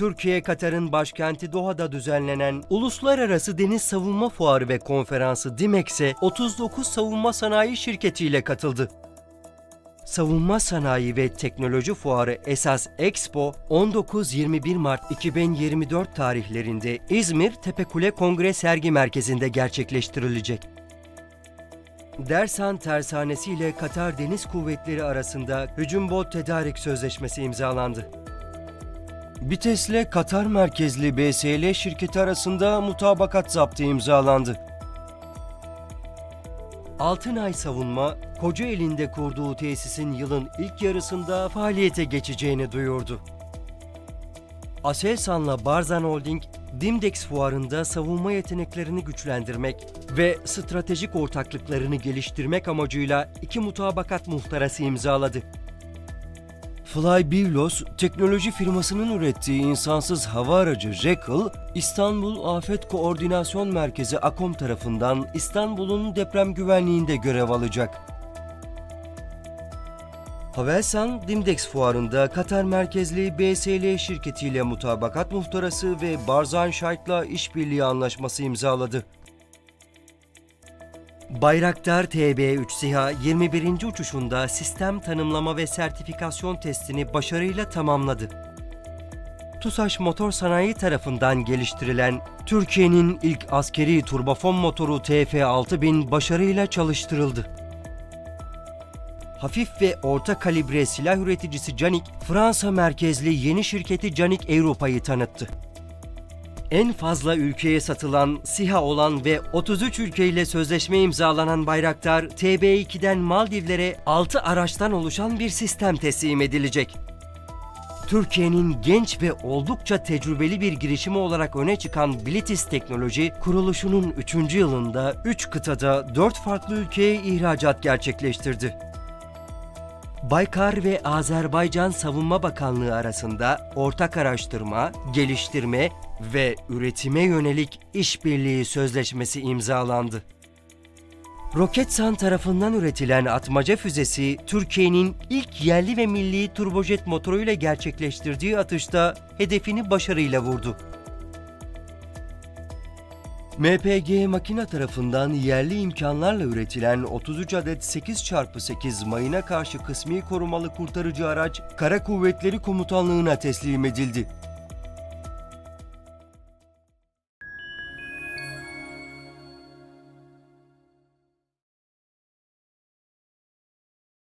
Türkiye Katar'ın başkenti Doha'da düzenlenen Uluslararası Deniz Savunma Fuarı ve Konferansı DİMEX'e 39 savunma sanayi şirketiyle katıldı. Savunma Sanayi ve Teknoloji Fuarı Esas Expo 19-21 Mart 2024 tarihlerinde İzmir Tepekule Kongre Sergi Merkezi'nde gerçekleştirilecek. Dersan Tersanesi ile Katar Deniz Kuvvetleri arasında hücum bot tedarik sözleşmesi imzalandı. Bites'le Katar merkezli BSL şirketi arasında mutabakat zaptı imzalandı. Altınay Savunma, Kocaeli'nde kurduğu tesisin yılın ilk yarısında faaliyete geçeceğini duyurdu. Aselsan'la Barzan Holding, Dimdex fuarında savunma yeteneklerini güçlendirmek ve stratejik ortaklıklarını geliştirmek amacıyla iki mutabakat muhtarası imzaladı. Flybilos, teknoloji firmasının ürettiği insansız hava aracı Jekyll, İstanbul Afet Koordinasyon Merkezi AKOM tarafından İstanbul'un deprem güvenliğinde görev alacak. Havelsan, Dimdex fuarında Katar merkezli BSL şirketiyle mutabakat muhtarası ve Barzan Şart'la işbirliği anlaşması imzaladı. Bayraktar TB3 SİHA 21. uçuşunda sistem tanımlama ve sertifikasyon testini başarıyla tamamladı. TUSAŞ Motor Sanayi tarafından geliştirilen Türkiye'nin ilk askeri turbofon motoru TF6000 başarıyla çalıştırıldı. Hafif ve orta kalibre silah üreticisi Canik, Fransa merkezli yeni şirketi Canik Avrupa'yı tanıttı. En fazla ülkeye satılan, SİHA olan ve 33 ülkeyle sözleşme imzalanan Bayraktar, TB2'den Maldivlere 6 araçtan oluşan bir sistem teslim edilecek. Türkiye'nin genç ve oldukça tecrübeli bir girişimi olarak öne çıkan Blitis Teknoloji, kuruluşunun 3. yılında 3 kıtada 4 farklı ülkeye ihracat gerçekleştirdi. Baykar ve Azerbaycan Savunma Bakanlığı arasında ortak araştırma, geliştirme ve üretime yönelik işbirliği sözleşmesi imzalandı. Roketsan tarafından üretilen atmaca füzesi, Türkiye'nin ilk yerli ve milli turbojet motoruyla gerçekleştirdiği atışta hedefini başarıyla vurdu. MPG makine tarafından yerli imkanlarla üretilen 33 adet 8x8 mayına karşı kısmi korumalı kurtarıcı araç Kara Kuvvetleri Komutanlığı'na teslim edildi.